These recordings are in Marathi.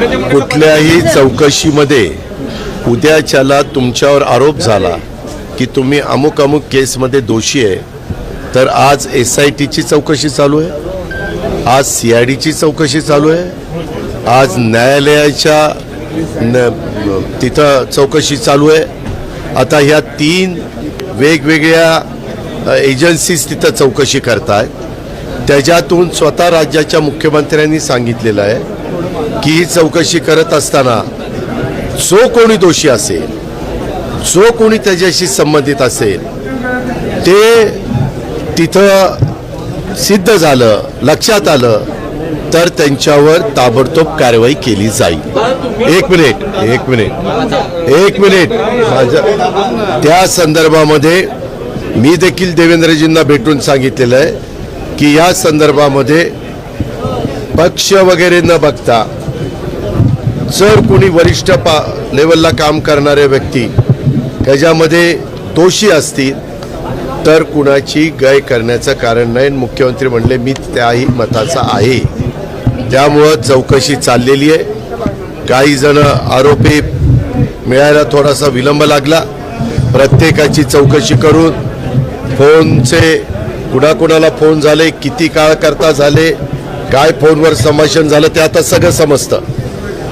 कुठल्याही चौकशीमध्ये उद्याच्याला तुमच्यावर आरोप झाला की तुम्ही अमुक अमुक केसमध्ये दोषी आहे तर आज एस आय टीची चौकशी चालू आहे आज सी आय डीची चौकशी चालू आहे आज न्यायालयाच्या न तिथं चौकशी चालू आहे. आता ह्या तीन वेगवेगळ्या एजन्सीज तिथं चौकशी करतायत. त्याच्यातून स्वतः राज्याच्या मुख्यमंत्र्यांनी सांगितलेलं आहे की ही चौकशी करत असताना जो कोणी दोषी असेल जो कोणी त्याच्याशी संबंधित असेल ते तिथं सिद्ध झालं लक्षात आलं तर त्यांच्यावर ताबडतोब कारवाई केली जाईल. एक मिनिट एक मिनिट एक मिनिट. माझ्या त्या संदर्भामध्ये मी देखील देवेंद्रजींना भेटून सांगितलेलं आहे की या संदर्भामध्ये पक्ष वगैरे न बघता जर कोणी वरिष्ठ पा लेवलला काम करणाऱ्या व्यक्ती त्याच्यामध्ये दोषी असतील तर कुणाची गय करण्याचं कारण नाही. मुख्यमंत्री म्हणले मी त्याही मताचा आहे. त्यामुळं चौकशी चाललेली आहे. काही जण आरोपी मिळायला थोडासा विलंब लागला. प्रत्येकाची चौकशी करून फोनचे कुणाकुणाला फोन झाले किती काळ करता झाले काय फोनवर संभाषण झालं ते आता सगळं समजतं.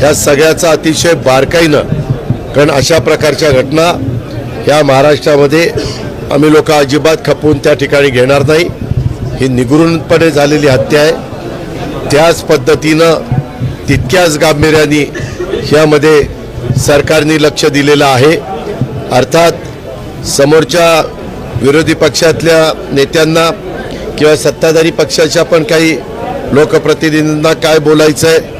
ह्या सगळ्याचा अतिशय बारकाईनं कारण अशा प्रकारच्या घटना ह्या महाराष्ट्रामध्ये आम्ही लोक अजिबात खपवून त्या ठिकाणी घेणार नाही. ही निगुरूनपणे झालेली हत्या आहे. त्याच पद्धतीनं तितक्याच गांभीर्याने ह्यामध्ये सरकारने लक्ष दिलेलं आहे. अर्थात समोरच्या विरोधी पक्षातल्या नेत्यांना किंवा सत्ताधारी पक्षाच्या पण काही लोकप्रतिनिधींना काय बोलायचं आहे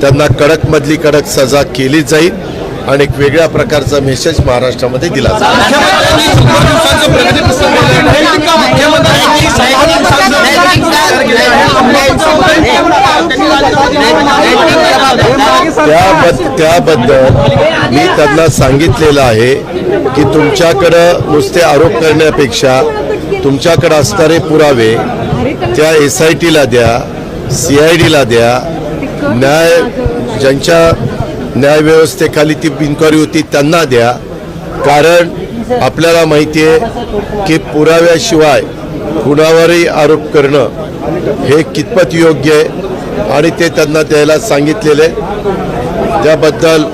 त्यांना कडकमधली कडक सजा केली जाईल आणि एक वेगळ्या प्रकारचा मेसेज महाराष्ट्रामध्ये दिला जाईल. त्याबद्दल मी त्यांना सांगितलेलं आहे की तुमच्याकडं नुसते आरोप करण्यापेक्षा तुमच्याकडं असणारे पुरावे त्या एस आय टीला द्या सी आय डीला द्या न्याय ज्यांच्या न्यायव्यवस्थेखाली ती इन्क्वायरी होती त्यांना द्या. कारण आपल्याला माहिती आहे की पुराव्याशिवाय कुणावरही आरोप करणं हे कितपत योग्य आहे आणि ते त्यांना द्यायला सांगितलेले त्याबद्दल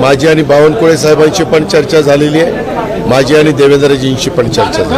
माझी आणि बावनकुळे साहेबांची पण चर्चा झालेली आहे. माझी आणि देवेंद्रजींची पण चर्चा झाली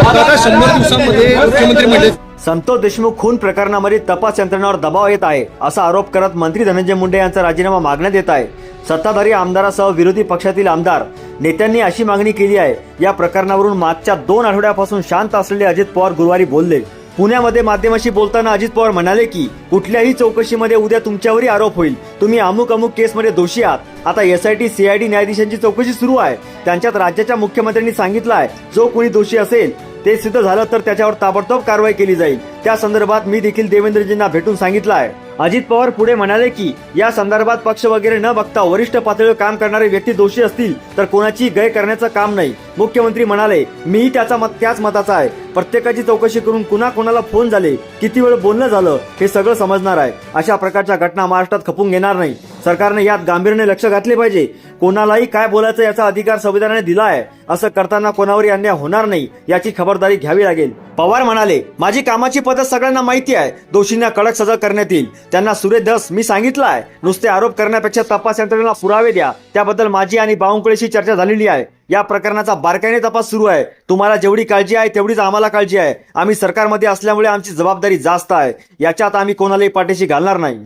संतोष देशमुख खून प्रकरणामध्ये तपास यंत्रणावर दबाव येत आहे असा आरोप करत मंत्री धनंजय मुंडे यांचा राजीनामा मागण्यात येत आहे. सत्ताधारी आमदारासह विरोधी पक्षातील आमदार नेत्यांनी अशी मागणी केली आहे या प्रकरणावरून मागच्या दोन आठवड्यापासून शांत असलेले अजित पवार गुरुवारी बोलले. पुण्यामध्ये माध्यमाशी बोलताना अजित पवार म्हणाले की कुठल्याही चौकशीमध्ये उद्या तुमच्यावरही आरोप होईल. तुम्ही अमुक अमुक केसमध्ये दोषी आहात. आता एस आय टी सीआयडी न्यायाधीशांची चौकशी सुरू आहे. त्यांच्यात राज्याच्या मुख्यमंत्र्यांनी सांगितलं आहे जो कोणी दोषी असेल ते सिद्ध झालं तर त्याच्यावर ताबडतोब कारवाई केली जाईल. त्या संदर्भात मी देखील देवेंद्रजींना भेटून सांगितलं आहे अजित पवार पुढे म्हणाले की या संदर्भात पक्ष वगैरे न बघता वरिष्ठ पातळीवर काम करणारे व्यक्ती दोषी असतील तर कोणाची गय करण्याचं काम नाही. मुख्यमंत्री म्हणाले मीही त्याचा मत त्याच मताचा आहे. प्रत्येकाची चौकशी करून कुणा कोणाला फोन झाले किती वेळ बोलणं झालं हे सगळं समजणार आहे. अशा प्रकारच्या घटना महाराष्ट्रात खपून घेणार नाही. सरकारने यात गांभीर्याने लक्ष घातले पाहिजे. कोणालाही काय बोलायचं याचा अधिकार संविधानाने दिला आहे असं करताना कोणावरही अन्याय होणार नाही याची खबरदारी घ्यावी लागेल. पवार म्हणाले माझी कामाची पद्धत सगळ्यांना माहिती आहे. दोषींना कडक सजा करण्यात येईल. त्यांना सुरेश धस मी सांगितलं आहे नुसते आरोप करण्यापेक्षा तपास यंत्रणेला पुरावे द्या. त्याबद्दल माझी आणि बावनकुळेशी चर्चा झालेली आहे. या प्रकरणाचा बारकाईने तपास सुरू आहे. तुम्हाला जेवढी काळजी आहे तेवढीच आम्हाला काळजी आहे. आम्ही सरकारमध्ये असल्यामुळे आमची जबाबदारी जास्त आहे. याच्यात आम्ही कोणालाही पाठीशी घालणार नाही.